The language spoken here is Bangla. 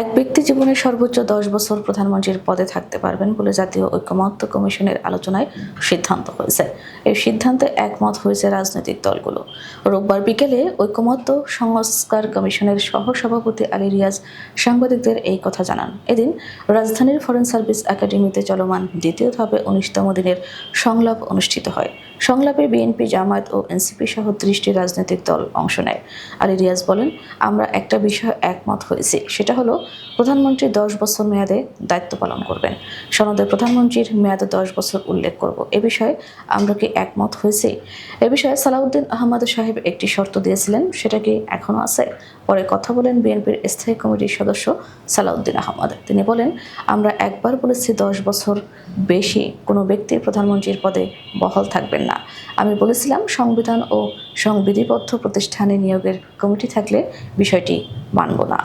এক ব্যক্তি জীবনে সর্বোচ্চ দশ বছর প্রধানমন্ত্রীর পদে থাকতে পারবেন বলে জাতীয় ঐক্যমত্য কমিশনের আলোচনায় সিদ্ধান্ত হয়েছে। এই সিদ্ধান্তে একমত হয়েছে রাজনৈতিক দলগুলো। রোববার বিকেলে ঐক্যমত্য সংস্কার কমিশনের সহসভাপতি আলী রিয়াজ সাংবাদিকদের এই কথা জানান। এদিন রাজধানীর ফরেন সার্ভিস একাডেমিতে চলমান দ্বিতীয় ধাপে উনিশতম দিনের সংলাপ অনুষ্ঠিত হয়। সংলাপে বিএনপি, জামায়াত ও এনসিপি সহ ত্রিশটি রাজনৈতিক দল অংশ নেয়। আলী রিয়াজ বলেন, আমরা একটা বিষয়ে একমত হয়েছি। সেটা হলো প্রধানমন্ত্রী দশ বছর মেয়াদে দায়িত্ব পালন করবেন। সনদে প্রধানমন্ত্রীর মেয়াদে দশ বছর উল্লেখ করব। এ বিষয়ে আমরা কি একমত হয়েছি? এ বিষয়ে সালাউদ্দিন আহমদ সাহেব একটি শর্ত দিয়েছিলেন, সেটা কি এখনও আছে? পরে কথা বলেন বিএনপির স্থায়ী কমিটির সদস্য সালাউদ্দিন আহমদ। তিনি বলেন, আমরা একবার বলেছি দশ বছর বেশি কোনো ব্যক্তি প্রধানমন্ত্রীর পদে বহাল থাকবেন না। আমি বলেছিলাম সংবিধান ও সংবিধিবদ্ধ প্রতিষ্ঠানে নিয়োগের কমিটি থাকলে বিষয়টি মানব না।